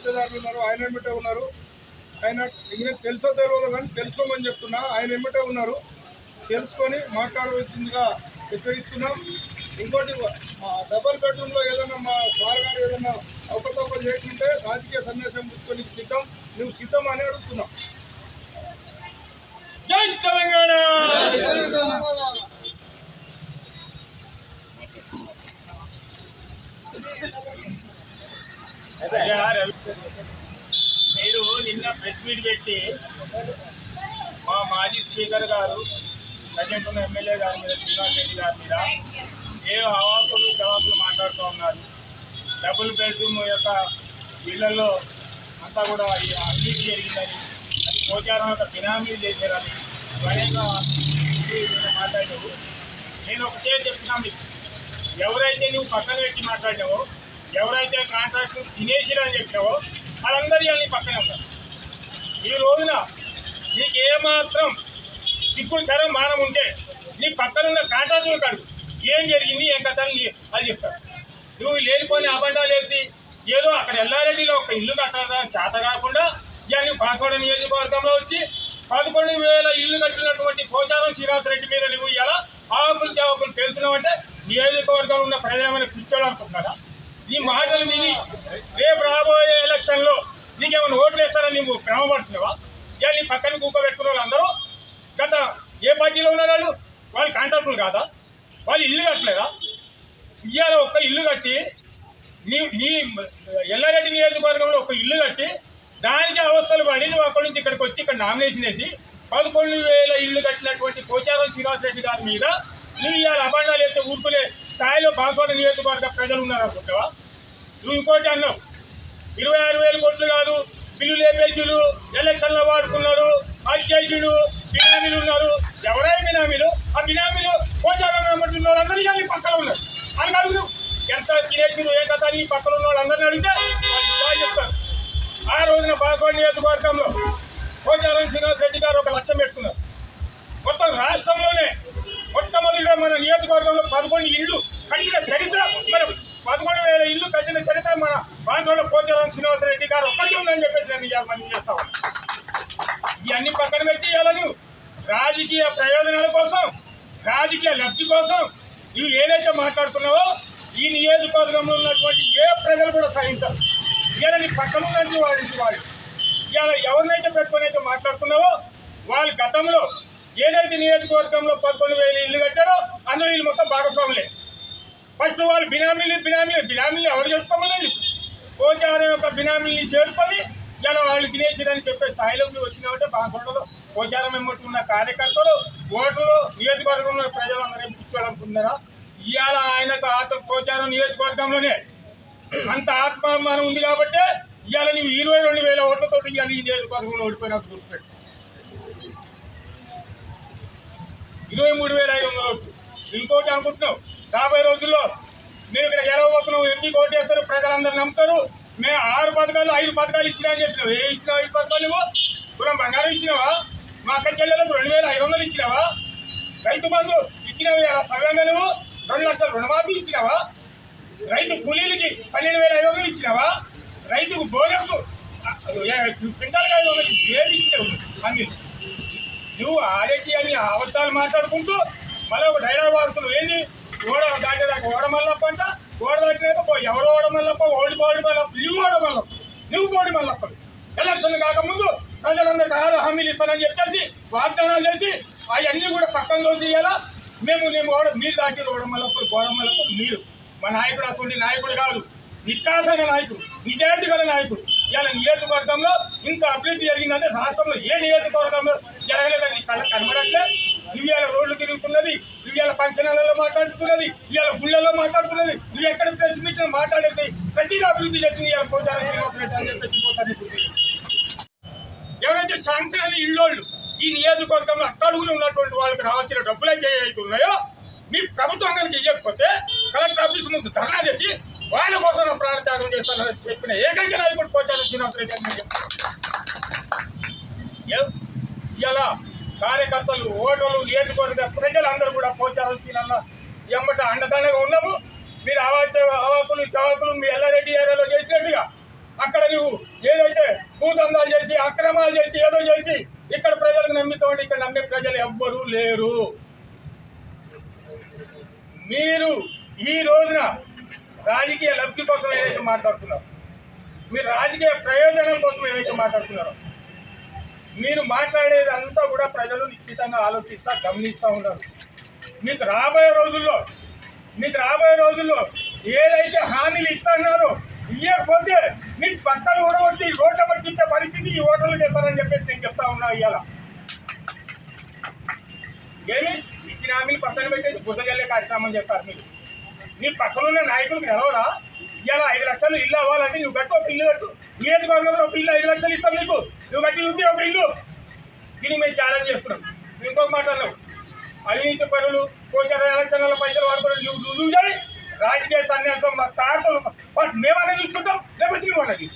గుత్తేదారులు ఉన్నారో ఆయన ఎమ్మటే ఉన్నారు. ఆయన ఇంకా తెలుసో తెలియదు కానీ తెలుసుకోమని చెప్తున్నా. ఆయన ఎమ్మటే ఉన్నారు. తెలుసుకొని మాట్లాడవలసిందిగా హెచ్చరిస్తున్నాం. ఇంకోటి మా డబల్ బెడ్రూమ్లో ఏదైనా మా సార్ గారు ఏదైనా అవకతవకలు చేసింటే రాజకీయ సన్యాసం పుచ్చుకొని సిద్ధం. నువ్వు సిద్ధం అని అడుగుతున్నాం. జై తెలంగాణ! మీరు నిన్న ప్రెస్ మీట్ పెట్టి మా మాజీ స్పీకర్ గారు ప్రజెంట్ ఉన్న ఎమ్మెల్యే గారి మీద శ్రీనివాస్ రెడ్డి గారి మీద ఏ హవాకులు జవాసులు మాట్లాడుతూ ఉన్నారు. డబుల్ బెడ్రూమ్ యొక్క ఇళ్ళలో అంతా కూడా ఈ అవినీతి జరిగిందని అది పోచారం యొక్క బినామీలు చేశారని స్వయంగా నేను మాట్లాడావు నేను ఒకటే చెప్తున్నాను మీకు. ఎవరైతే నువ్వు పక్కన పెట్టి మాట్లాడినావో ఎవరైతే కాంట్రాక్ట్ తినేసిరని చెప్పినావో వాళ్ళందరూ ఇవాళ నీ పక్కనే ఉన్నారు. ఈ రోజున నీకు ఏమాత్రం సిగ్గులు సరే మానం ఉంటే నీ పక్కన ఉన్న కాంట్రాక్టులు కడుగు ఏం జరిగింది ఏం కథ అని అది చెప్తారు. నువ్వు లేనిపోని అబండాలు వేసి ఏదో అక్కడ ఎల్లారెడ్డిలో ఒక ఇల్లు కట్టడం చేత కాకుండా ఇవన్నీ నువ్వు పాకోడ నియోజకవర్గంలో వచ్చి పదకొండు వేల ఇల్లు కట్టినటువంటి పోచారం శ్రీరాజ్ రెడ్డి మీద నువ్వు ఇలా ఆకులు చావకులు తెలుసున్నావంటే నియోజకవర్గంలో ఉన్న ప్రజామైన పిచ్చోళ్ళు అనుకుంటున్నారా ఈ మాటలు విని రేపు రాబోయే ఎలక్షన్లో నీకేమైనా ఓట్లు వేస్తారని నువ్వు క్రమపడుతున్నావా ఇక నీ పక్కన కూకోబెట్టుకున్న వాళ్ళందరూ గత ఏ పార్టీలో ఉన్నారు వాళ్ళు? వాళ్ళు కాంట్రాక్టులు కాదా? వాళ్ళు ఇల్లు కట్టలేదా? ఇవాళ ఒక్క ఇల్లు కట్టి నీ నీ ఎల్లారెడ్డి నియోజకవర్గంలో ఒక ఇల్లు కట్టి దానికి అవస్థలు పడి నువ్వు అక్కడి నుంచి ఇక్కడికి వచ్చి ఇక్కడ నామినేషన్ వేసి పదకొండు వేల ఇల్లు కట్టినటువంటి పోచారం శ్రీనివాస్ రెడ్డి గారి మీద నువ్వు ఇవాళ అభాండాలు వేస్తే ఊరుకునే స్థాయిలో బాన్సోడ నియోజకవర్గ ప్రజలు ఉన్నారనుకుంటావా? నువ్వు ఇంకోటి అన్నావు. ఇరవై ఆరు వేలు కోట్లు కాదు బిల్లు లేపేసిలు ఎలక్షన్లో వాడుకున్నారు అది చేసిడు బినామీలు ఉన్నారు. ఎవరై బినామీలు? ఆ బినామీలు పోచారం వెంబడుతున్న వాళ్ళందరూ ఇవాళ పక్కన ఉన్నారు. అని అడుగు ఎంత తినేసిరు ఏ కథ నీ పక్కన ఉన్న వాళ్ళందరినీ అడిగితే బాగా చెప్తారు. ఆ రోజున బాగోడు నియోజకవర్గంలో పోచారం శ్రీనివాస్ రెడ్డి గారు ఒక లక్ష్యం పెట్టుకున్నారు. మొత్తం రాష్ట్రంలోనే మొట్టమొదటిగా మన నియోజకవర్గంలో పదకొండు ఇళ్ళు కట్టిన చరిత్ర మన పదకొండు వేల ఇల్లు కట్టిన చరిత్ర మన బాన్సోళ్ళ పోచారం శ్రీనివాసరెడ్డి గారు ఒక్కటి ఉందని చెప్పేసి నేను ఇవాళ మనం చేస్తా ఇవన్నీ పక్కన పెట్టి ఇవాళ రాజకీయ ప్రయోజనాల కోసం రాజకీయ లబ్ధి కోసం నువ్వు ఏదైతే మాట్లాడుతున్నావో ఈ నియోజకవర్గంలో ఉన్నటువంటి ఏ ప్రజలు కూడా సహించరు. ఇవాళ నీ పక్కన ఉన్నది వాడి వాళ్ళు. ఇవాళ ఎవరినైతే పెట్టుకొని అయితే మాట్లాడుతున్నావో వాళ్ళు గతంలో ఏదైతే నియోజకవర్గంలో పదకొండు వేలు ఇల్లు కట్టారో అందులో వీళ్ళు మొత్తం భాగస్వాములే. ఫస్ట్ వాళ్ళు బినామీలు బినామీలు బినామీలు ఎవరు లేదు పోచారం యొక్క బినామీని చేరుకొని ఇలా వాళ్ళు తినేసిరని చెప్పే స్థాయిలోకి వచ్చినామంటే బాగుండదు పోచారం వెంబడి ఉన్న కార్యకర్తలు ఓటర్లు నియోజకవర్గంలో ప్రజలందరూ ఏం కూర్చోవాలనుకుంటున్నారా? ఇవాళ ఆయనకు ఆత్మ పోచారం నియోజకవర్గంలోనే అంత ఆత్మాభిమానం ఉంది కాబట్టి ఇవాళ నువ్వు ఇరవై రెండు వేల ఓట్లతో ఇవాళ ఈ నియోజకవర్గంలో ఓడిపోయినట్టు గుర్తుపెట్టు ఇరవై మూడు వేల ఐదు వందల ఓట్లు. ఇంకోటి అనుకుంటున్నావు? రాబోయే రోజుల్లో మీరు ఇక్కడ గెలవబోతున్నాం ఎంపీ కోటి వేస్తారు ప్రజలందరూ నమ్ముతారు. మేము ఆరు పథకాలు ఐదు పథకాలు ఇచ్చినా అని చెప్పినావు. ఏ ఇచ్చినావు ఐదు పథకాలు నువ్వు? బంగారం ఇచ్చినావా? మా అక్క చెల్లెలకు రెండు వేల ఐదు వందలు ఇచ్చినావా? రైతు బంధు ఇచ్చినావు ఇలా సవ్యంగా నువ్వు? రెండు లక్షల రుణమాఫీ ఇచ్చినావా? రైతు కూలీలకి పన్నెండు వేల ఐదు వందలు ఇచ్చినావా? రైతుకు బోనస్ క్వింటాల్ ఐదు వందలు ఏది ఇచ్చినావు? అన్ని. నువ్వు ఆడేటి అని అబద్ధాలు మాట్లాడుకుంటూ మళ్ళీ ఒక డైలాగ్ వాడుతున్నావు. ఏంది? ఓడ దాటేదాకా ఓడ మల్లప్ప అంట ఓడ దాటినాక ఎవరు ఓడ మల్లప్ప ఓడి పోడి మల్లప్ప నువ్వు ఓడ మల్లప్ప నువ్వు పోడి మల్లప్ప. ఎలక్షన్ కాకముందు ప్రజలందరికీ ఆరు హామీలు ఇస్తానని చెప్పేసి వాగ్దానాలు చేసి అవన్నీ కూడా పక్కన తోసేయాలా మేము మేము ఓడ మీరు దాటి ఓడ మల్లప్ప గోడ మల్లప్ప మీరు. మా నాయకుడు అటువంటి నాయకుడు కాదు. నిష్కాసైన నాయకుడు నిజాయితీ గల నాయకుడు. ఇవాళ నియోజకవర్గంలో ఇంత అభివృద్ధి జరిగిందంటే రాష్ట్రంలో ఏ నియోజకవర్గంలో జరగలేదని కళ్ళ కనబడట్లే? ఇవాళ రోడ్లు తిరుగుతున్నది ఇవాళ పంచనాలలో మాట్లాడుతున్నది ఇవాళ గుళ్ళల్లో మాట్లాడుతున్నది. నువ్వు ఎక్కడ ప్రెస్ మీట్లో మాట్లాడేది? ప్రతిగా అభివృద్ధి చేసింది ఇవాళ పోతారని చెప్పేసి పోతారు ఎవరైతే శాంక్షన్ అయిన ఇళ్ళోళ్ళు ఈ నియోజకవర్గంలో అట్టడుగులు ఉన్నటువంటి వాళ్ళకి రావాల్సిన డబ్బులు అయితే ఏవైతే ఉన్నాయో మీ ప్రభుత్వం కనుక ఇవ్వకపోతే కలెక్టర్ ఆఫీస్ ముందు ధర్నా చేసి వాళ్ళ కోసం నా ప్రాణ త్యాగం చేస్తానని చెప్పిన ఏకైక నాయకుడు పోచారు శ్రీనివాస అని ఇలా కార్యకర్తలు ఓటర్లు నియోజకవర్గ ప్రజలందరూ కూడా పోచారం సీనన్న ఎమ్మట అండదండగా ఉన్నాము. మీరు అవాచ అవాకులు చవాకులు మీ ఎల్లారెడ్డి ఏరియాలో చేసినట్టుగా అక్కడ నువ్వు ఏదైతే భూతందాలు చేసి అక్రమాలు చేసి ఏదో చేసి ఇక్కడ ప్రజలకు నమ్మితోండి ఇక్కడ నమ్మే ప్రజలు ఎవ్వరూ లేరు. మీరు ఈ రోజున రాజకీయ లబ్ధి కోసం ఏదైతే మాట్లాడుతున్నారు మీరు రాజకీయ ప్రయోజనం కోసం ఏదైతే మాట్లాడుతున్నారో మీరు మాట్లాడేది అంతా కూడా ప్రజలు నిశ్చితంగా ఆలోచిస్తా గమనిస్తూ ఉన్నారు. మీకు రాబోయే రోజుల్లో మీకు రాబోయే రోజుల్లో ఏదైతే హామీలు ఇస్తున్నారో ఇవ్వకపోతే మీరు పక్కన ఊడగొట్టి రోడ్ల పట్టి పరిస్థితి ఈ ఓటర్లు చేస్తారని చెప్పేసి నేను చెప్తా ఉన్నా ఇవాళ ఏమి? ఇచ్చిన హామీలు పక్కన పెట్టేసి బుద్ధగల్లే కార్యక్రమం చేస్తారు మీరు. నీ పక్కనున్న నాయకులకు నిలవరా ఇలా ఐదు లక్షలు ఇల్లు అవ్వాలంటే నువ్వు కట్టు ఒక ఇల్లు కట్టు. నియోజకవర్గంలో ఒక ఇల్లు ఐదు లక్షలు ఇస్తాం నీకు. నువ్వు కట్టి ఉంటే ఒక ఇల్లు. దీన్ని మేము ఛాలెంజ్ చేస్తున్నాం. ఇంకొక మాట అన్నావు. అవినీతి పనులు కోచర ఎలక్షన్ల పైసలు వాడుకోవడం నువ్వు రుజువు రాజకీయ సన్యాసం మా సార్లు మేమన్నా చూసుకుంటాం లేకపోతే నువ్వు అన్నది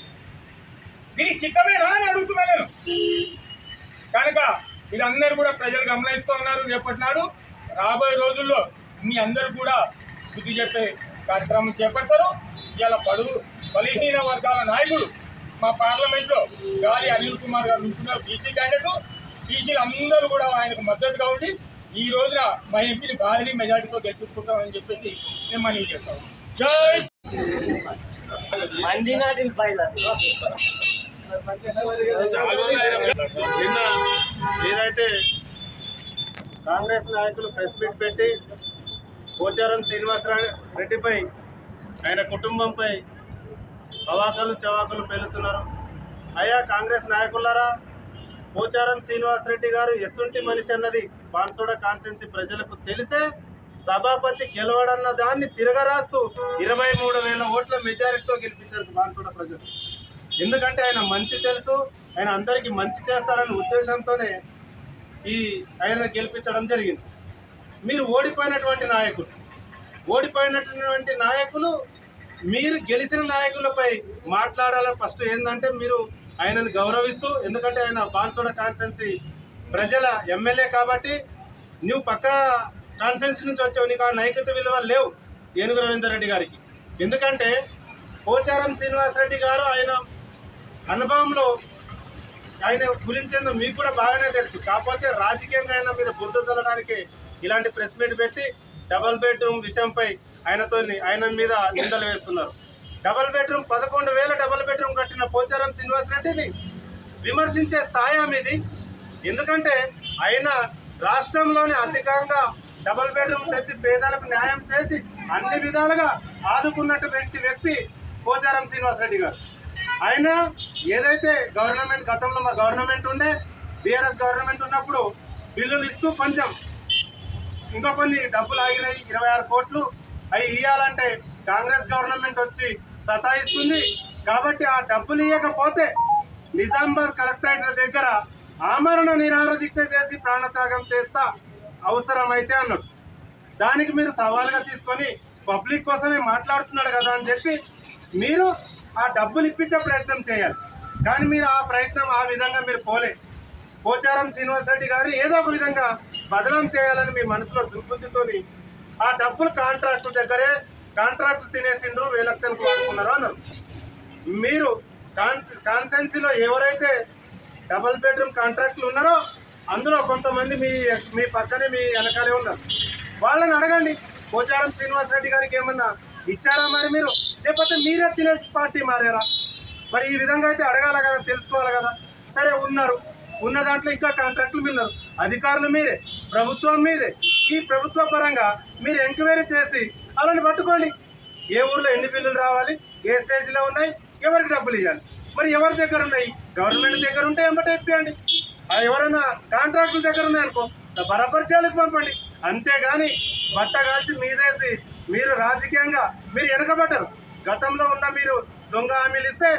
దీనికి సిద్ధమేనా అని అడుగుతున్నా నేను. కనుక వీళ్ళందరూ కూడా ప్రజలు గమనిస్తూ ఉన్నారు రేపటి నాడు. రాబోయే రోజుల్లో మీ అందరూ కూడా బుద్ధి చెప్పే కార్యక్రమం చేపడతారు. ఇలా పడుగు బలహీన వర్గాల నాయకుడు మా పార్లమెంట్లో గాలి అనిల్ కుమార్ గారు ఉంటున్నారు బీసీ క్యాండిడేట్. బీసీలు అందరూ కూడా ఆయనకు మద్దతుగా ఉండి ఈ రోజున మా ఎంపీని భారీ మెజార్టీతో గెలుచుకుంటామని చెప్పేసి నేను మనవి చేస్తాను జై! నిన్న ఏదైతే కాంగ్రెస్ నాయకులు ప్రెస్ మీట్ పెట్టి పోచారం శ్రీనివాసరావు రెడ్డిపై ఆయన కుటుంబంపై అవాకలు చవాకులు పెళ్తున్నారు అయ్యా కాంగ్రెస్ నాయకులారా పోచారం శ్రీనివాస్ రెడ్డి గారు ఎసుంటి మనిషి అన్నది బాన్సోడ కాన్సెన్సీ ప్రజలకు తెలిసే సభాపతి గెలవడన్న దాన్ని తిరగరాస్తూ ఇరవై మూడు వేల ఓట్ల మెజారిటీతో గెలిపించారు బాన్సోడ ప్రజలు. ఎందుకంటే ఆయన మంచి తెలుసు ఆయన అందరికీ మంచి చేస్తాడనే ఉద్దేశంతోనే ఈ ఆయన గెలిపించడం జరిగింది. మీరు ఓడిపోయినటువంటి నాయకులు ఓడిపోయినటువంటి నాయకులు మీరు గెలిచిన నాయకులపై మాట్లాడాలని ఫస్ట్ ఏంటంటే మీరు ఆయనను గౌరవిస్తూ ఎందుకంటే ఆయన బాన్సోడ కాన్సెన్సీ ప్రజల ఎమ్మెల్యే కాబట్టి నువ్వు పక్క కాన్సెన్సీ నుంచి వచ్చావు నీకు ఆ నైతిక విలువ లేవు ఏనుగు రవీందర్ రెడ్డి గారికి. ఎందుకంటే పోచారం శ్రీనివాస్ రెడ్డి గారు ఆయన అనుభవంలో ఆయన గురించి మీకు కూడా బాగానే తెలుసు. కాకపోతే రాజకీయంగా ఆయన మీద బురద చల్లడానికి ఇలాంటి ప్రెస్ మీట్ పెట్టి డబల్ బెడ్రూమ్ విషయంపై ఆయనతో ఆయన మీద నిందలు వేస్తున్నారు. డబల్ బెడ్రూమ్ పదకొండు వేల డబల్ బెడ్రూమ్ కట్టిన పోచారం శ్రీనివాస్ రెడ్డిని విమర్శించే స్థాయి మీది ఎందుకంటే ఆయన రాష్ట్రంలోని అధికంగా డబల్ బెడ్రూమ్ తెచ్చి పేదలకు న్యాయం చేసి అన్ని విధాలుగా ఆదుకున్నటువంటి వ్యక్తి పోచారం శ్రీనివాస్ రెడ్డి గారు. ఆయన ఏదైతే గవర్నమెంట్ గతంలో మా గవర్నమెంట్ ఉండే బీఆర్ఎస్ గవర్నమెంట్ ఉన్నప్పుడు బిల్లులు ఇస్తూ కొంచెం ఇంకా కొన్ని డబ్బులు ఆగినాయి ఇరవై ఆరు కోట్లు అవి ఇవ్వాలంటే కాంగ్రెస్ గవర్నమెంట్ వచ్చి సతాయిస్తుంది. కాబట్టి ఆ డబ్బులు ఇవ్వకపోతే నిజామాబాద్ కలెక్టరేట్ దగ్గర ఆమరణ నిరాహార దీక్ష చేసి ప్రాణత్యాగం చేస్తా అవసరమైతే అన్నాడు. దానికి మీరు సవాల్గా తీసుకొని పబ్లిక్ కోసమే మాట్లాడుతున్నాడు కదా అని చెప్పి మీరు ఆ డబ్బులు ఇప్పించే ప్రయత్నం చేయాలి. కానీ మీరు ఆ ప్రయత్నం ఆ విధంగా మీరు పోలే. పోచారం శ్రీనివాస్ రెడ్డి గారు ఏదో ఒక విధంగా బదలం చేయాలని మీ మనసులో దుర్బుద్ధితోని ఆ డబ్బులు కాంట్రాక్టు దగ్గరే కాంట్రాక్టు తినేసిండ్రు విలక్షం కోరుకున్నారు అన్నారు. మీరు కాన్ కాన్సెన్సీలో ఎవరైతే డబల్ బెడ్రూమ్ కాంట్రాక్టులు ఉన్నారో అందులో కొంతమంది మీ మీ పక్కనే మీ వెనకాలే ఉన్నారు. వాళ్ళని అడగండి. పోచారం శ్రీనివాస్ రెడ్డి గారికి ఏమన్నా ఇచ్చారా మరి మీరు? లేకపోతే మీరే తినేసి పార్టీ మారారా? మరి ఈ విధంగా అయితే అడగాలి కదా తెలుసుకోవాలి కదా. సరే ఉన్నారు. ఉన్న దాంట్లో ఇంకా కాంట్రాక్టులు మిన్నారు అధికారులు మీరే. ప్రభుత్వం మీదే. ఈ ప్రభుత్వ పరంగా మీరు ఎంక్వైరీ చేసి అలాని పట్టుకోండి. ఏ ఊర్లో ఎన్ని బిల్లులు రావాలి ఏ స్టేజ్లో ఉన్నాయి ఎవరికి డబ్బులు ఇవ్వాలి? మరి ఎవరి దగ్గర ఉన్నాయి? గవర్నమెంట్ దగ్గర ఉంటే ఎంబట ఇప్పియండి. ఆ ఎవరైనా కాంట్రాక్టుల దగ్గర ఉన్నాయనుకో బరపరిచాలకు పంపండి. అంతేగాని బట్ట కాల్చి మీదేసి మీరు రాజకీయంగా మీరు వెనకబడ్డరు. గతంలో ఉన్న మీరు దొంగ హామీలు ఇస్తే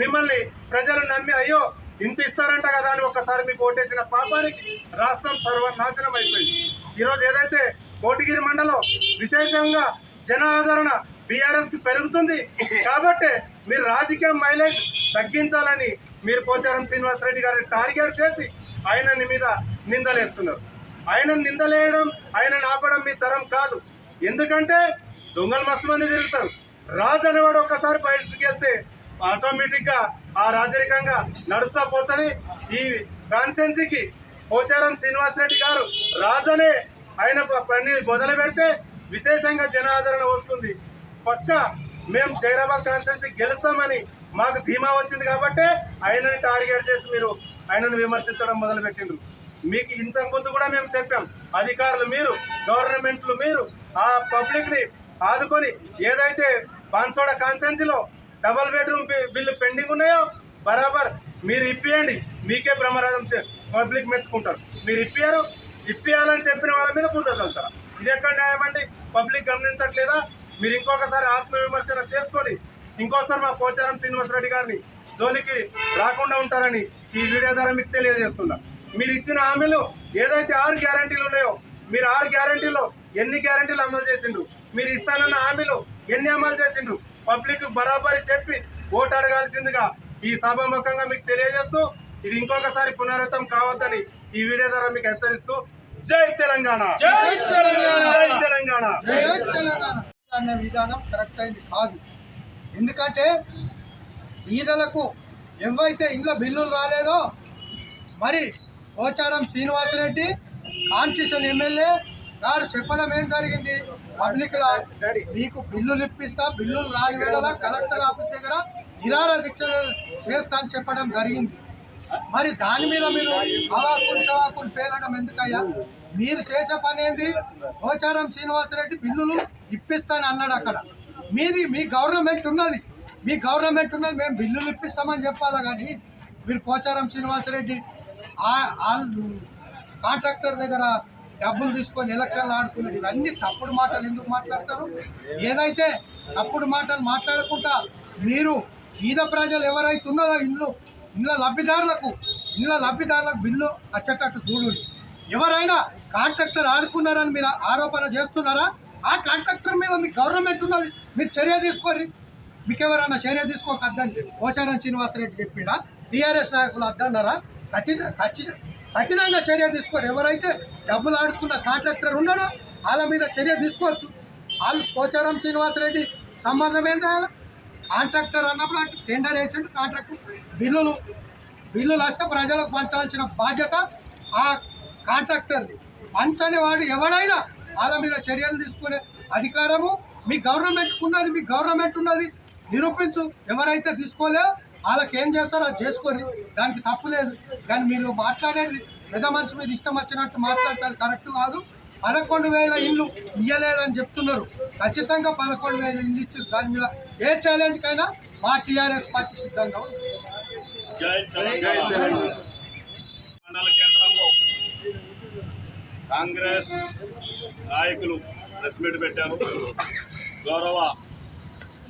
మిమ్మల్ని ప్రజలు నమ్మి అయ్యో ఇంత ఇస్తారంట కదా అని ఒక్కసారి మీకు ఓటేసిన పాపానికి రాష్ట్రం సర్వనాశనం అయిపోయింది. ఈరోజు ఏదైతే కోటిగిరి మండలం విశేషంగా జనాదరణ బీఆర్ఎస్కి పెరుగుతుంది కాబట్టి మీరు రాజకీయ మైలేజ్ తగ్గించాలని మీరు పోచారం శ్రీనివాస్ రెడ్డి గారిని టార్గెట్ చేసి ఆయనని మీద నిందలేస్తున్నారు. ఆయన నిందలేయడం ఆయన ఆపడం మీ తరం కాదు. ఎందుకంటే దొంగలు మస్తు మంది తిరుగుతారు. రాజు అనేవాడు ఒక్కసారి బయటకు వెళ్తే ఆటోమేటిక్గా ఆ రాజరికంగా నడుస్తా పోతుంది. ఈ కాన్సెన్సీకి పోచారం శ్రీనివాస్ రెడ్డి గారు రాజనే ఆయన పని మొదలు పెడితే విశేషంగా జనాదరణ వస్తుంది. పక్క మేము జైరాబాద్ కాన్స్టెన్సీ గెలుస్తామని మాకు ధీమా వచ్చింది కాబట్టి ఆయనని టార్గెట్ చేసి మీరు ఆయనను విమర్శించడం మొదలుపెట్టిండ్రు. మీకు ఇంతకు ముందు కూడా మేము చెప్పాం అధికారులు మీరు గవర్నమెంట్లు మీరు ఆ పబ్లిక్ని ఆదుకొని ఏదైతే బాన్సోడ కాన్స్టెన్సీలో డబల్ బెడ్రూమ్ బిల్లు పెండింగ్ ఉన్నాయో బరాబర్ మీరు ఇప్పియండి. మీకే బ్రహ్మరాజం పబ్లిక్ మెచ్చుకుంటారు. మీరు ఇప్పారు ఇప్పియాలని చెప్పిన వాళ్ళ మీద బుద్ధ చల్లుతారు. ఇది ఎక్కడ న్యాయం అండి? పబ్లిక్ గమనించట్లేదా? మీరు ఇంకొకసారి ఆత్మవిమర్శన చేసుకొని ఇంకోసారి మా పోచారం శ్రీనివాసరెడ్డి గారిని జోలికి రాకుండా ఉంటారని ఈ వీడియో ద్వారా మీకు తెలియజేస్తున్నా. మీరు ఇచ్చిన హామీలు ఏదైతే ఆరు గ్యారంటీలు ఉన్నాయో మీరు ఆరు గ్యారంటీలో ఎన్ని గ్యారంటీలు అమలు చేసిండ్రు? మీరు ఇస్తానన్న హామీలు ఎన్ని అమలు చేసిండ్రు? పబ్లిక్ బరాబరి చెప్పి ఓటు అడగాల్సిందిగా ఈ సభాముఖంగా మీకు తెలియజేస్తూ ఇది ఇంకొకసారి పునరావృతం కావద్దని ఈ వీడియో ద్వారా మీకు హెచ్చరిస్తూ జై తెలంగాణ. జై తెలంగాణ. జై తెలంగాణ. జై తెలంగాణ. అనే విధానం కరెక్ట్ అయింది కాదు. ఎందుకంటే బీదలకు ఎవైతే ఇళ్ళ బిల్లులు రాలేదో మరి పోచారం శ్రీనివాసరెడ్డి కాన్స్టిట్యూషన్ ఎమ్మెల్యే గారు చెప్పడం ఏం జరిగింది? పబ్లిక్ లా మీకు బిల్లులు ఇప్పిస్తా బిల్లులు రాని వేళ కలెక్టర్ ఆఫీస్ దగ్గర నిరార దీక్ష చేస్తా అని చెప్పడం జరిగింది. మరి దాని మీద మీరు అవాకులు చవాకులు పేలడం ఎందుకయ్యా? మీరు చేసే పని ఏంది? పోచారం శ్రీనివాసరెడ్డి బిల్లులు ఇప్పిస్తాను అన్నాడు అక్కడ. మీది మీ గవర్నమెంట్ ఉన్నది. మీ గవర్నమెంట్ ఉన్నది మేము బిల్లులు ఇప్పిస్తామని చెప్పాలా కానీ మీరు పోచారం శ్రీనివాసరెడ్డి కాంట్రాక్టర్ దగ్గర డబ్బులు తీసుకొని ఎలక్షన్లు ఆడుకున్నది. ఇవన్నీ తప్పుడు మాటలు ఎందుకు మాట్లాడతారు? ఏదైతే తప్పుడు మాటలు మాట్లాడకుండా మీరు ఈద ప్రజలు ఎవరైతే ఉన్నదో ఇల్లు ఇళ్ళ లబ్ధిదారులకు ఇళ్ళ లబ్ధిదారులకు బిల్లు వచ్చేటట్టు చూడండి ఎవరైనా కాంట్రాక్టర్ ఆడుకున్నారని మీరు ఆరోపణ చేస్తున్నారా? ఆ కాంట్రాక్టర్ మీద మీ గవర్నమెంట్ ఉన్నది మీరు చర్య తీసుకోరి మీకు ఎవరైనా చర్య తీసుకోకద్దని పోచారం శ్రీనివాసరెడ్డి చెప్పిండా? టీఆర్ఎస్ నాయకులు అద్దన్నారా కఠిన కఠిన కఠినంగా చర్య తీసుకోరు. ఎవరైతే డబ్బులు ఆడుకున్న కాంట్రాక్టర్ ఉన్నారో వాళ్ళ మీద చర్య తీసుకోవచ్చు. వాళ్ళు పోచారం శ్రీనివాసరెడ్డి సంబంధం ఏంటి కాంట్రాక్టర్ అన్నప్పుడు టెండర్ వేసిండు కాంట్రాక్టర్. బిల్లులు బిల్లులు వస్తే ప్రజలకు పంచాల్సిన బాధ్యత ఆ కాంట్రాక్టర్ది. పంచని వాడు ఎవడైనా వాళ్ళ మీద చర్యలు తీసుకునే అధికారము మీ గవర్నమెంట్ ఉన్నది మీ గవర్నమెంట్ ఉన్నది. నిరూపించు ఎవరైతే తీసుకోలే వాళ్ళకి ఏం చేస్తారో అది చేసుకొని దానికి తప్పు లేదు. కానీ మీరు మాట్లాడేది పెద్ద మనిషి మీద ఇష్టం వచ్చినట్టు మాట్లాడతారు కరెక్ట్ కాదు. పదకొండు వేల ఇల్లు ఇయ్యలేదని చెప్తున్నారు. ఖచ్చితంగా పదకొండు వేల ఇల్లు ఇచ్చారు. దాని మీద ఏ ఛాలెంజ్కైనా మా టీఆర్ఎస్ పార్టీ సిద్ధంగా ఉంది. మండల కేంద్రంలో కాంగ్రెస్ నాయకులు ప్రెస్ మీట్ పెట్టారు. గౌరవ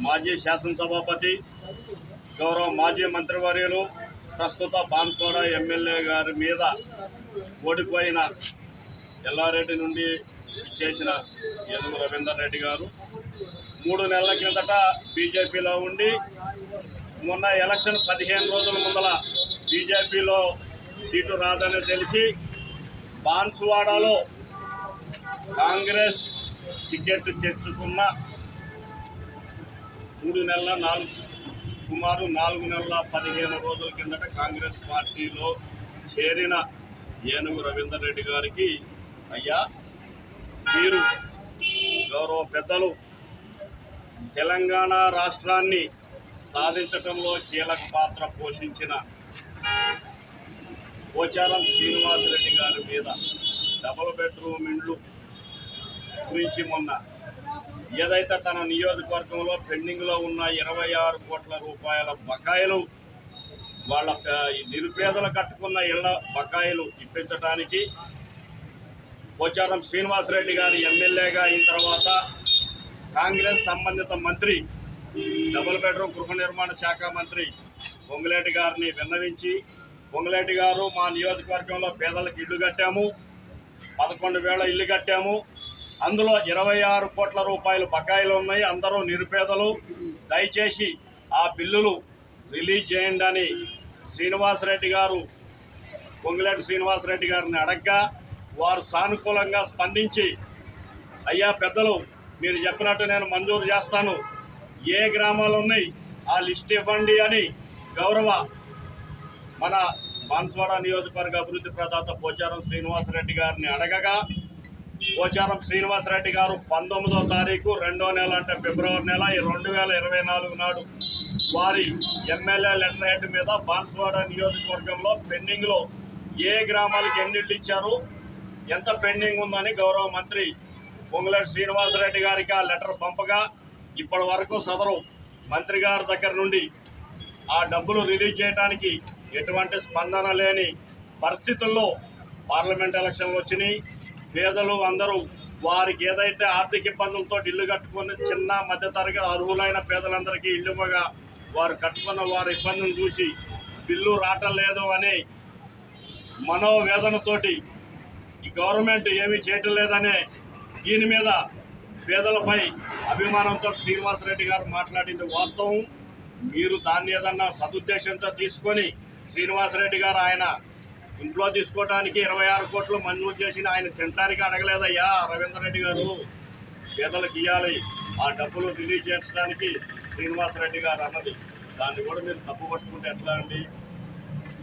మాజీ శాసనసభాపతి గౌరవ మాజీ మంత్రివర్యులు ప్రస్తుత బాన్సోడ ఎమ్మెల్యే గారి మీద ఓడిపోయిన ఎల్లారెడ్డి నుండి చేసిన ఏనుగు రవీందర్ రెడ్డి గారు. మూడు నెలల కిందట బీజేపీలో ఉండి మొన్న ఎలక్షన్ పదిహేను రోజుల ముందల బీజేపీలో సీటు రాదని తెలిసి బాన్సువాడలో కాంగ్రెస్ టికెట్ తెచ్చుకున్న మూడు నెలల నాలుగు సుమారు నాలుగు నెలల పదిహేను రోజుల కిందట కాంగ్రెస్ పార్టీలో చేరిన ఏనుగు రవీందర్ రెడ్డి గారికి అయ్యా మీరు గౌరవ పెద్దలు తెలంగాణ రాష్ట్రాన్ని సాధించటంలో కీలక పాత్ర పోషించిన పోచారం శ్రీనివాసరెడ్డి గారి మీద డబుల్ బెడ్రూమ్ ఇండ్లు గురించి మొన్న ఏదైతే తన నియోజకవర్గంలో పెండింగ్లో ఉన్న ఇరవై ఆరు కోట్ల రూపాయల బకాయిలు వాళ్ళ నిరుపేదలు కట్టుకున్న ఇళ్ళ బకాయిలు ఇప్పించడానికి పోచారం శ్రీనివాసరెడ్డి గారి ఎమ్మెల్యేగా అయిన తర్వాత కాంగ్రెస్ సంబంధిత మంత్రి డబుల్ బెడ్రూమ్ గృహ నిర్మాణ శాఖ మంత్రి పొంగులేటి గారిని విన్నవించి పొంగులేటి గారు మా నియోజకవర్గంలో పేదలకు ఇల్లు కట్టాము పదకొండు వేల ఇల్లు కట్టాము. అందులో ఇరవై ఆరు కోట్ల రూపాయలు బకాయిలు ఉన్నాయి అందరూ నిరుపేదలు. దయచేసి ఆ బిల్లులు రిలీజ్ చేయండి అని శ్రీనివాసరెడ్డి గారు పొంగులేటి శ్రీనివాసరెడ్డి గారిని అడగ్గా వారు సానుకూలంగా స్పందించి అయ్యా పెద్దలు మీరు చెప్పినట్టు నేను మంజూరు చేస్తాను. ఏ గ్రామాలు ఉన్నాయి ఆ లిస్ట్ ఇవ్వండి అని గౌరవ మన బాన్స్వాడ నియోజకవర్గ అభివృద్ధి ప్రదాత పోచారం శ్రీనివాసరెడ్డి గారిని అడగగా పోచారం శ్రీనివాసరెడ్డి గారు పంతొమ్మిదో తారీఖు రెండో నెల అంటే ఫిబ్రవరి నెల ఈ రెండు వేల ఇరవై నాలుగు నాడు వారి ఎమ్మెల్యే లెటర్ హెడ్ మీద బాన్స్వాడ నియోజకవర్గంలో పెండింగ్లో ఏ గ్రామాలకు ఎన్నిళ్ళు ఇచ్చారు ఎంత పెండింగ్ ఉందని గౌరవ మంత్రి పొంగులేటి శ్రీనివాసరెడ్డి గారికి ఆ లెటర్ పంపగా ఇప్పటి వరకు సదరు మంత్రి గారి దగ్గర నుండి ఆ డబ్బులు రిలీజ్ చేయడానికి ఎటువంటి స్పందన లేని పరిస్థితుల్లో పార్లమెంట్ ఎలక్షన్లు వచ్చినాయి. పేదలు అందరూ వారికి ఏదైతే ఆర్థిక ఇబ్బందులతో ఇల్లు కట్టుకుని చిన్న మధ్యతరగతి అర్హులైన పేదలందరికీ ఇల్లు వారు కట్టుకున్న వారి ఇబ్బందులు చూసి బిల్లు రావటం లేదు అని మనోవేదనతోటి ఈ గవర్నమెంట్ ఏమీ చేయటం లేదనే దీని మీద పేదలపై అభిమానంతో శ్రీనివాసరెడ్డి గారు మాట్లాడింది వాస్తవం. మీరు దాన్ని ఏదన్నా సదుద్దేశంతో తీసుకొని శ్రీనివాసరెడ్డి గారు ఆయన ఇంట్లో తీసుకోవడానికి ఇరవై ఆరు కోట్లు మంజూరు చేసిన ఆయన తినడానికి అడగలేదయ్యా రవీందర్ రెడ్డి గారు. పేదలకు ఇవ్వాలి ఆ డబ్బులు రిలీజ్ చేసడానికి శ్రీనివాసరెడ్డి గారు అన్నది. దాన్ని కూడా మీరు తప్పు పట్టుకుంటే ఎట్లా అండి?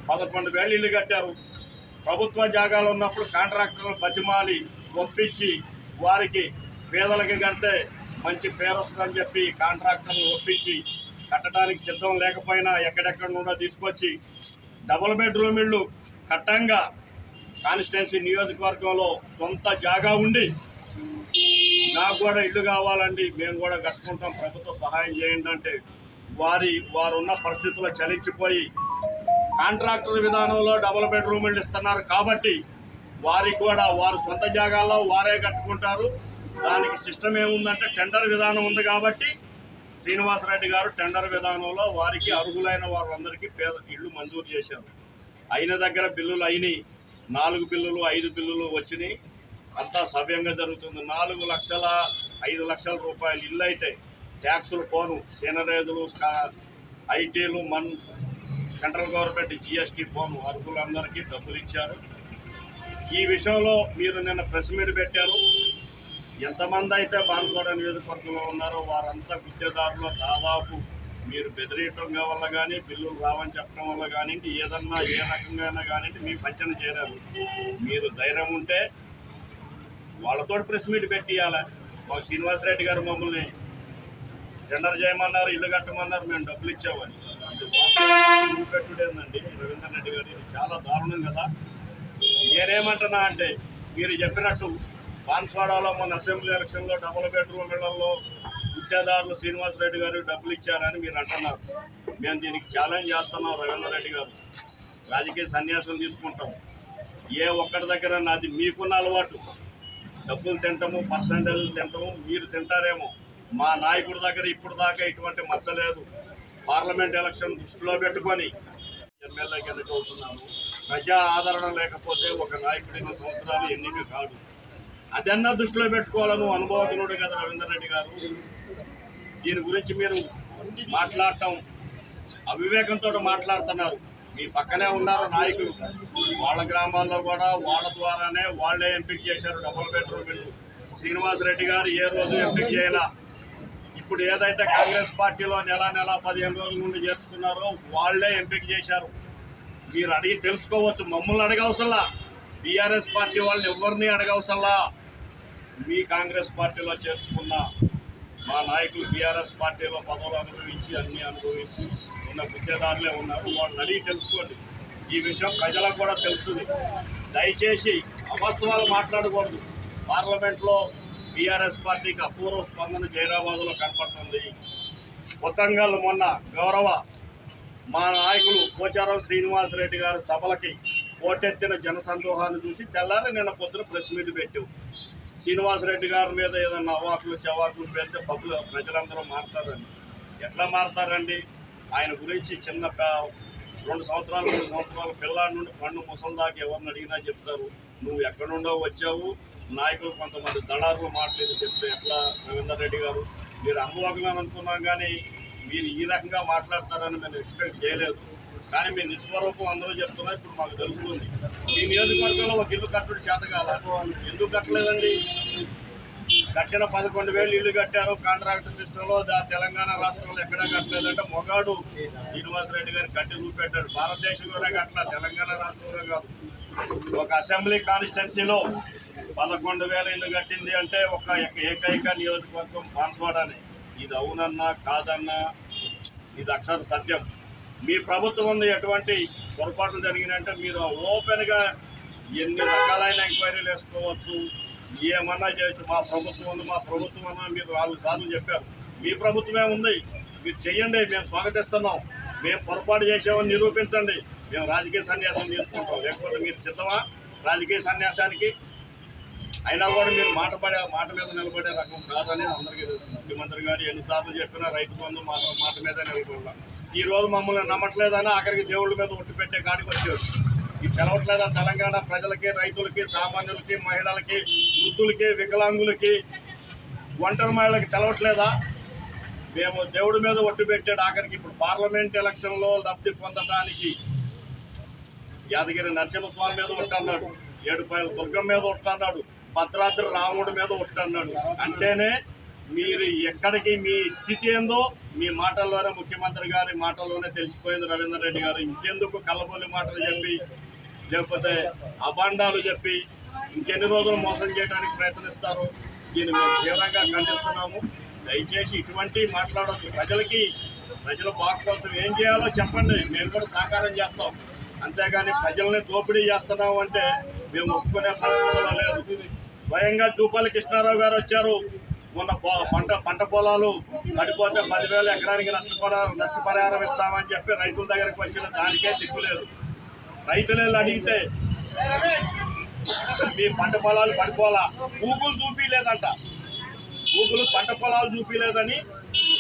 పదకొండు వేలు ఇల్లు కట్టారు. ప్రభుత్వ జాగాలు ఉన్నప్పుడు కాంట్రాక్టర్లు బతిమాలి ఒప్పించి వారికి పేదలకి కంటే మంచి పేరు వస్తుందని చెప్పి కాంట్రాక్టర్లు ఒప్పించి కట్టడానికి సిద్ధం లేకపోయినా ఎక్కడెక్కడ నుండో తీసుకొచ్చి డబుల్ బెడ్రూమ్ ఇళ్ళు కట్టంగా కాన్స్టిట్యున్సీ నియోజకవర్గంలో సొంత జాగా ఉండి నాకు కూడా ఇల్లు కావాలండి మేము కూడా కట్టుకుంటాం ప్రభుత్వం సహాయం చేయండి అంటే వారి వారు ఉన్న పరిస్థితుల్లో చలించిపోయి కాంట్రాక్టర్ విధానంలో డబుల్ బెడ్రూమ్ ఇళ్ళు ఇస్తున్నారు కాబట్టి వారికి కూడా వారు సొంత జాగాల్లో వారే కట్టుకుంటారు. దానికి సిస్టమ్ ఏముందంటే టెండర్ విధానం ఉంది కాబట్టి శ్రీనివాసరెడ్డి గారు టెండర్ విధానంలో వారికి అర్హులైన వారందరికీ పేద ఇళ్ళు మంజూరు చేశారు. అయిన దగ్గర బిల్లులు అయినాయి. నాలుగు బిల్లులు ఐదు బిల్లులు వచ్చినాయి. అంతా సవ్యంగా జరుగుతుంది. నాలుగు లక్షల ఐదు లక్షల రూపాయలు ఇల్లు అయితే ట్యాక్సులు పోను. సీనరేజులు స్కా- ఐటీలు మన్ సెంట్రల్ గవర్నమెంట్ జిఎస్టీ పోను. అర్హులందరికీ డబ్బులు ఇచ్చారు. ఈ విషయంలో మీరు నిన్న ప్రెస్ మీట్ పెట్టారు. ఎంతమంది అయితే బాన్సోడ నియోజకవర్గంలో ఉన్నారో వారంతా గుత్తేదారులు దాదాపు మీరు బెదిరియటం వల్ల కానీ బిల్లులు రావని చెప్పడం వల్ల కానీ ఏదన్నా ఏ రకంగా కానీ మీ పంచన చేరారు. మీరు ధైర్యం ఉంటే వాళ్ళతో ప్రెస్ మీట్ పెట్టియాలి మాకు శ్రీనివాసరెడ్డి గారు మమ్మల్ని టెండర్ చేయమన్నారు ఇల్లు కట్టమన్నారు మేము డబ్బులు ఇచ్చామని. పెట్టుడేందండి రవీంద్ర రెడ్డి గారు ఇది చాలా దారుణం కదా. నేనేమంటున్నా అంటే మీరు చెప్పినట్టు బాన్స్వాడలో మన అసెంబ్లీ ఎలక్షన్లో డబుల్ బెడ్రూమ్ ఇళ్ళలో గుత్తేదారులు శ్రీనివాసరెడ్డి గారు డబ్బులు ఇచ్చారని మీరు అంటున్నారు. మేము దీనికి ఛాలెంజ్ చేస్తున్నాం రవీంద్ర రెడ్డి గారు. రాజకీయ సన్యాసం తీసుకుంటాం. ఏ ఒక్కడి దగ్గర నాది మీకున్న అలవాటు. డబ్బులు తింటాము పర్సంటేజ్లు తింటాము మీరు తింటారేమో. మా నాయకుడి దగ్గర ఇప్పుడు దాకా ఇటువంటి మచ్చలేదు పార్లమెంట్ ఎలక్షన్ దృష్టిలో పెట్టుకొని ఎమ్మెల్యే కిందకి అవుతున్నాను. ప్రజా ఆదరణ లేకపోతే ఒక నాయకుడిన సంవత్సరాలు ఎన్నిక కాదు. అదన్నా దృష్టిలో పెట్టుకోవాలను అనుభవజ్ఞుడు కదా రవీందర్ రెడ్డి గారు. దీని గురించి మీరు మాట్లాడటం అవివేకంతో మాట్లాడుతున్నారు. మీ పక్కనే ఉన్నారు నాయకులు. వాళ్ళ గ్రామాల్లో కూడా వాళ్ళ ద్వారానే వాళ్ళే ఎంపిక చేశారు డబుల్ బెడ్రూమ్ ఇల్లు. శ్రీనివాసరెడ్డి గారు ఏ రోజు ఎంపిక చేయాల? ఇప్పుడు ఏదైతే కాంగ్రెస్ పార్టీలో నెల నెల పదిహేను రోజుల నుండి చేర్చుకున్నారో వాళ్ళే ఎంపిక చేశారు. మీరు అడిగి తెలుసుకోవచ్చు. మమ్మల్ని అడగవసల్లా బీఆర్ఎస్ పార్టీ వాళ్ళని ఎవరిని అడగవసల్లా మీ కాంగ్రెస్ పార్టీలో చేర్చుకున్న మా నాయకులు బీఆర్ఎస్ పార్టీలో పదవులు అనుభవించి అన్నీ అనుభవించి ఉన్న గుత్తేదారులే ఉన్నారు. వాళ్ళని అడిగి తెలుసుకోండి. ఈ విషయం ప్రజలకు కూడా తెలుస్తుంది. దయచేసి అవాస్తవాలు మాట్లాడకూడదు. పార్లమెంట్లో బీఆర్ఎస్ పార్టీకి అపూర్వ స్పందన జైరాబాద్లో కనపడుతుంది. కొత్తంగల్ మొన్న గౌరవ మా నాయకులు పోచారం శ్రీనివాసరెడ్డి గారి సభలకి ఓటెత్తిన జనసందోహాన్ని చూసి తెల్లారి నిన్న పొద్దున ప్రెస్ మీట్ పెట్టావు శ్రీనివాసరెడ్డి గారి మీద ఏదన్నా అవాకులు చవాకులు పెడితే పబ్బులు ప్రజలందరూ మారుతారండి. ఎట్లా మారుతారండి? ఆయన గురించి చిన్న రెండు సంవత్సరాలు మూడు సంవత్సరాలు పిల్లాడి నుండి పండు ముసలి దాకా ఎవరిని అడిగినా చెప్తారు. నువ్వు ఎక్కడి నుండో వచ్చావు? నాయకులు కొంతమంది దళారులు మాట్లాడి చెప్తే ఎట్లా రవీందర్ రెడ్డి గారు? మీరు అనుభవకులని అనుకున్నాం కానీ మీరు ఈ రకంగా మాట్లాడతారని మేము ఎక్స్పెక్ట్ చేయలేదు. కానీ మీ నిస్వరూపం అందరూ చెప్తున్నా ఇప్పుడు మాకు తెలుస్తుంది. మీ నియోజకవర్గంలో ఒక ఇల్లు కట్టడం చేత కాదా? ఎందుకు కట్టలేదండి? కట్టిన పదకొండు వేలు ఇల్లు కట్టారు. కాంట్రాక్ట్ సిస్టంలో దా- తెలంగాణ రాష్ట్రంలో ఎక్కడా కట్టలేదంటే మొగాడు శ్రీనివాసరెడ్డి గారు కట్టి చూపెట్టాడు. భారతదేశంలోనే కట్టలే తెలంగాణ రాష్ట్రంలో కాదు. ఒక అసెంబ్లీ కాన్స్టిట్యున్సీలో పదకొండు వేల ఇల్లు కట్టింది అంటే ఒక ఏక- ఏకైక నియోజకవర్గం బాన్స్వాడని. ఇది అవునన్నా కాదన్నా? ఇది అక్షర సత్యం. మీ ప్రభుత్వం ఉంది ఎటువంటి పొరపాట్లు జరిగినాయంటే మీరు ఓపెన్గా ఎన్ని రకాలైన ఎంక్వైరీలు వేసుకోవచ్చు ఏమన్నా చేయొచ్చు. మా ప్రభుత్వం ఉంది మా ప్రభుత్వం అన్నా మీరు నాలుగు సార్లు చెప్పారు. మీ ప్రభుత్వమే ఉంది. మీరు చెయ్యండి మేము స్వాగతిస్తున్నాం. మేము పొరపాటు చేసామని నిరూపించండి. మేము రాజకీయ సన్యాసం తీసుకుంటాం. లేకపోతే మీరు సిద్ధమా రాజకీయ సన్యాసానికి? అయినా కూడా మీరు మాట పడే మాట మీద నిలబడే రకం కాదని అందరికీ తెలుసు. ముఖ్యమంత్రి గారు ఎన్నిసార్లు చెప్పినా రైతు బంధు మాట మాట మీద నిలబడాలి. ఈ రోజు మమ్మల్ని నమ్మట్లేదని ఆఖరికి దేవుళ్ళ మీద ఒట్టు పెట్టే కాడికి వచ్చారు. ఈ తెలవట్లేదా తెలంగాణ ప్రజలకి రైతులకి సామాన్యులకి మహిళలకి వృద్ధులకి వికలాంగులకి? ఒంటరి మహిళలకి తెలవట్లేదా? మేము దేవుడి మీద ఒట్టు పెట్టాడు ఆఖరికి. ఇప్పుడు పార్లమెంట్ ఎలక్షన్లో లబ్ధి పొందడానికి యాదగిరి నరసింహస్వామి మీద ఉంటున్నాడు ఏడుపాయల దుర్గం మీద ఉంటున్నాడు భద్రాద్రి రాముడి మీద ఉంటున్నాడు అంటేనే మీరు ఎక్కడికి మీ స్థితి ఏందో మీ మాటల్లోనే ముఖ్యమంత్రి గారి మాటల్లోనే తెలిసిపోయింది రవీందర్ రెడ్డి గారు. ఇంకెందుకు కలబొల్లి మాటలు చెప్పి లేకపోతే అభాండాలు చెప్పి ఇంకెన్ని రోజులు మోసం చేయడానికి ప్రయత్నిస్తారు? దీన్ని మేము తీవ్రంగా ఖండిస్తున్నాము. దయచేసి ఇటువంటి మాట్లాడొద్దు. ప్రజలకి ప్రజల బాగు కోసం ఏం చేయాలో చెప్పండి. మేము కూడా సహకారం చేస్తాం. అంతేగాని ప్రజల్ని దోపిడీ చేస్తున్నాం అంటే మేము ఒప్పుకునే పరిస్థితుల్లో లేదు. స్వయంగా జూపల్లి కృష్ణారావు గారు వచ్చారు. మొన్న పంట పంట పొలాలు పడిపోతే పదివేల ఎకరానికి నష్టపర నష్టపరిహారం ఇస్తామని చెప్పి రైతుల దగ్గరికి వచ్చిన దానికే దిక్కులేదు రైతులు అడిగితే మీ పంట పొలాలు పడిపోలా గూగుల్ చూపించలేదంట గూగుల్ పంట పొలాలు చూపించలేదని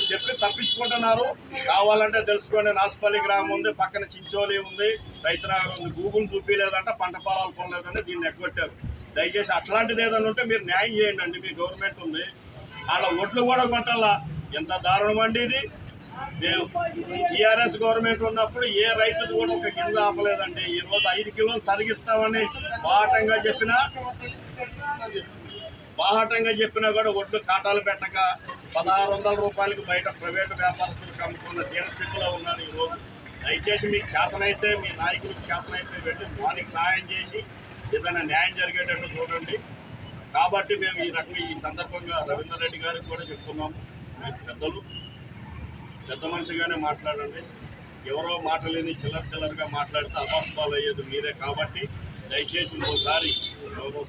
చెప్పి తప్పించుకుంటున్నారు. కావాలంటే తెలుసుకోండి. నాసుపల్లి గ్రామం ఉంది పక్కన చించోలి ఉంది రైతునగర్ ఉంది. గూగుల్ చూపించలేదంట పంట పొలాలు కొనలేదని దీన్ని ఎగ్గొట్టారు. దయచేసి అట్లాంటిది ఏదైనా ఉంటే మీరు న్యాయం చేయండి అండి. మీ గవర్నమెంట్ ఉంది. వాళ్ళ ఒట్లు కూడా కొట్టాలా. ఎంత దారుణం అండి ఇది. మేము టీఆర్ఎస్ గవర్నమెంట్ ఉన్నప్పుడు ఏ రైతుది కూడా ఒక కింద ఆపలేదండి. ఈ రోజు ఐదు కిలోలు తరిగిస్తామని బాహటంగా చెప్పినా బాహాటంగా చెప్పినా కూడా ఒడ్లు కాటాలు పెట్టక పదహారు వందల రూపాయలకి బయట ప్రైవేటు వ్యాపారస్తులకు అమ్ముకున్న దీనస్థితిలో ఉన్నారు ఈరోజు దయచేసి మీకు చేతనైతే మీ నాయకులకు చేతనైతే వెళ్ళి వానికి సహాయం చేసి ఏదైనా న్యాయం జరిగేటట్టు చూడండి. కాబట్టి మేము ఈ రకంగా ఈ సందర్భంగా రవీందర్ రెడ్డి గారికి కూడా చెప్తున్నాము మీకు పెద్దలు పెద్ద మనిషిగానే మాట్లాడండి. ఎవరో మాటలేని చిల్లర చిల్లరగా మాట్లాడితే అపాస్పాలు అయ్యేది మీరే కాబట్టి దయచేసి ఇంకోసారి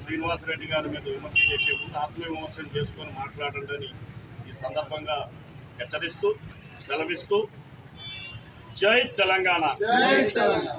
శ్రీనివాస్ రెడ్డి గారి మీద విమర్శ చేసే ముందు ఆత్మవిమర్శనం చేసుకొని మాట్లాడండి అని ఈ సందర్భంగా హెచ్చరిస్తూ సెలవిస్తూ జై తెలంగాణ. జై తెలంగాణ.